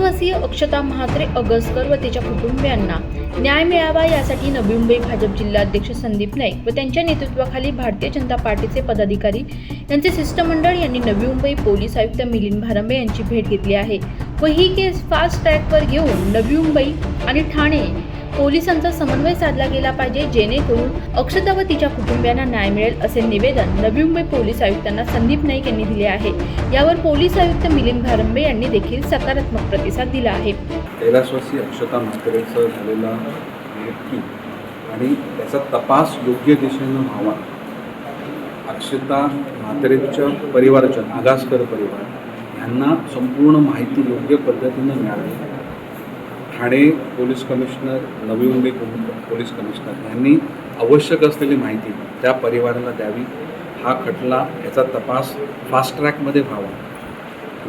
कैलासवासीय अक्षता म्हात्रे अगसकर व तिच्या कुटुंबियांना न्याय मिळावा यासाठी नवी मुंबई भाजप जिल्हाध्यक्ष संदीप नाईक व त्यांच्या नेतृत्वाखाली भारतीय जनता पार्टीचे पदाधिकारी यांचे शिष्टमंडळ यांनी नवी मुंबई पोलीस आयुक्त मिलिंद भारंबे यांची भेट घेतली आहे व ही केस फास्ट ट्रॅकवर घेऊन नवी मुंबई आणि ठाणे पोलिसांचा समन्वय साधला गेला पाहिजे जेणेकरून अक्षता व तिच्या कुटुंबियांना न्याय मिळेल असे निवेदन नवी मुंबई पोलीस आयुक्तांना संदीप नाईक यांनी दिले आहे. यावर पोलीस आयुक्त मिलिंद भारंबे यांनी देखील सकारात्मक प्रतिसाद दिला आहे. कैलासवासी अक्षता म्हात्रेचं झालेला मृत्यू आणि त्याचा तपास योग्य दिशेनं व्हावा. अक्षता म्हात्रेच्या परिवाराच्या नागासकर परिवार यांना संपूर्ण माहिती योग्य पद्धतीनं मिळावी Thane police commissioner Navi Mumbai police commissioner यांनी आवश्यक असलेली माहिती त्या परिवाराला द्यावी. हा खटला याचा तपास फास्ट ट्रॅकमध्ये व्हावा.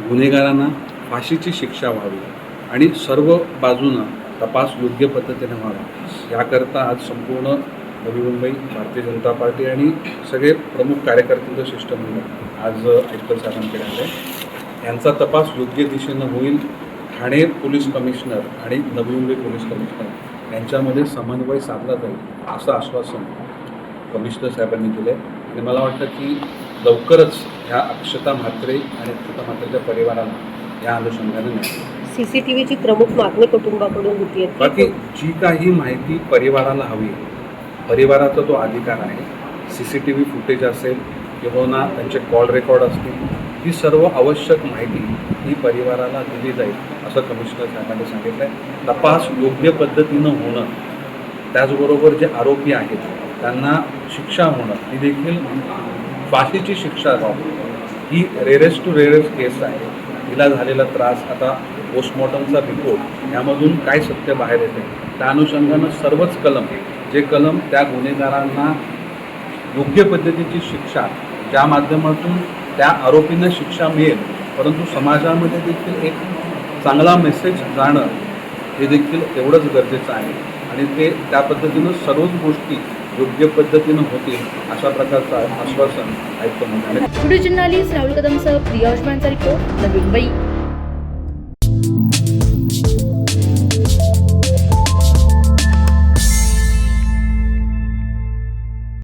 गुन्हेगारांना फाशीची शिक्षा व्हावी आणि सर्व बाजूनं तपास योग्य पद्धतीने व्हावा. याकरता आज संपूर्ण नवी मुंबई भारतीय जनता पार्टी आणि सगळे प्रमुख कार्यकर्त्यांचं शिष्टमंडळ आज आयुक्त साहेबांकडे आले यांचा तपास योग्य दिशेनं होईल ठाणे पोलीस कमिशनर आणि नवी मुंबई पोलीस कमिशनर यांच्यामध्ये समन्वय साधला जाईल असं आश्वासन कमिशनर साहेबांनी दिलं आहे आणि मला वाटतं की लवकरच ह्या अक्षता म्हात्रे आणि अक्षता म्हात्रेच्या परिवाराला या अनुषंगाने मिळेल. सीसीटीव्हीची प्रमुख मागणी कुटुंबाकडून होती बाकी जी काही माहिती परिवाराला हवी आहे, परिवाराचा तो अधिकार आहे. C C T V footage असेल किंवा ना त्यांचे कॉल रेकॉर्ड असतील ही सर्व आवश्यक माहिती ही परिवाराला दिली जाईल. असं कमिशनर साहेबांनी सांगितलं आहे तपास योग्य पद्धतीनं होणं त्याचबरोबर जे आरोपी आहेत त्यांना शिक्षा होणं ही देखील फाशीची शिक्षा व्हावी ही रेरेस्ट टू रेरेस्ट केस आहे. तिला झालेला त्रास आता पोस्टमॉर्टमचा रिपोर्ट यामधून काय सत्य बाहेर येते? त्या अनुषंगानं सर्वच कलम जे कलम त्या गुन्हेगारांना योग्य पद्धतीची शिक्षा ज्या माध्यमातून त्या आरोपींना शिक्षा मिळेल परंतु समाजामध्ये देखील एक चांगला मेसेज जाणं हे देखील तेवढंच गरजेचं आहे. आणि ते त्या पद्धतीनं सर्वच गोष्टी योग्य पद्धतीनं होतील अशा प्रकारचं आश्वासन ऐकतो म्हणजे व्हिडिओ जर्नालिस्ट राहुल कदमसह प्रिया रिपोर्ट नवी मुंबई.